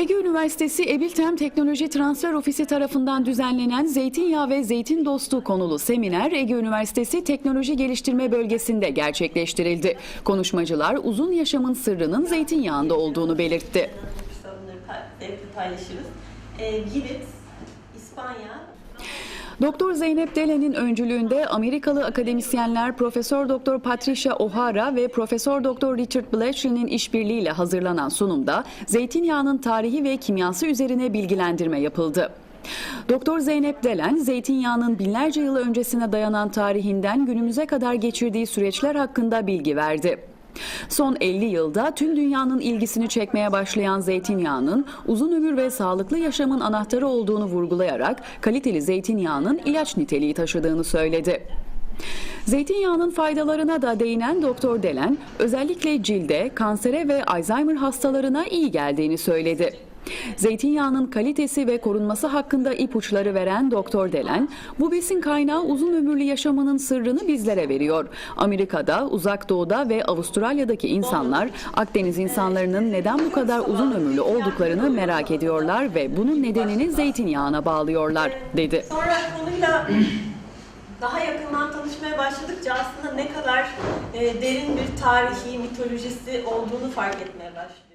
Ege Üniversitesi Ebiltem Teknoloji Transfer Ofisi tarafından düzenlenen Zeytinyağı ve Zeytin Dostu konulu seminer Ege Üniversitesi Teknoloji Geliştirme Bölgesi'nde gerçekleştirildi. Konuşmacılar uzun yaşamın sırrının zeytinyağında olduğunu belirtti. Paylaşırız. Ee, İspanya, Doktor Zeynep Delen'in öncülüğünde Amerikalı akademisyenler Profesör Doktor Patricia O'Hara ve Profesör Doktor Richard Blatchley'nin işbirliğiyle hazırlanan sunumda zeytinyağının tarihi ve kimyası üzerine bilgilendirme yapıldı. Doktor Zeynep Delen, zeytinyağının binlerce yıl öncesine dayanan tarihinden günümüze kadar geçirdiği süreçler hakkında bilgi verdi. Son 50 yılda tüm dünyanın ilgisini çekmeye başlayan zeytinyağının uzun ömür ve sağlıklı yaşamın anahtarı olduğunu vurgulayarak kaliteli zeytinyağının ilaç niteliği taşıdığını söyledi. Zeytinyağının faydalarına da değinen Doktor Delen, özellikle cilde, kansere ve Alzheimer hastalarına iyi geldiğini söyledi. Zeytinyağının kalitesi ve korunması hakkında ipuçları veren Doktor Delen, bu besin kaynağı uzun ömürlü yaşamanın sırrını bizlere veriyor. Amerika'da, Uzak Doğu'da ve Avustralya'daki insanlar Akdeniz insanlarının neden bu kadar uzun ömürlü olduklarını merak ediyorlar ve bunun nedenini zeytinyağına bağlıyorlar, dedi. Sonra konuyla daha yakından tanışmaya başladıkça aslında ne kadar e, derin bir tarihi, mitolojisi olduğunu fark etmeye başladık.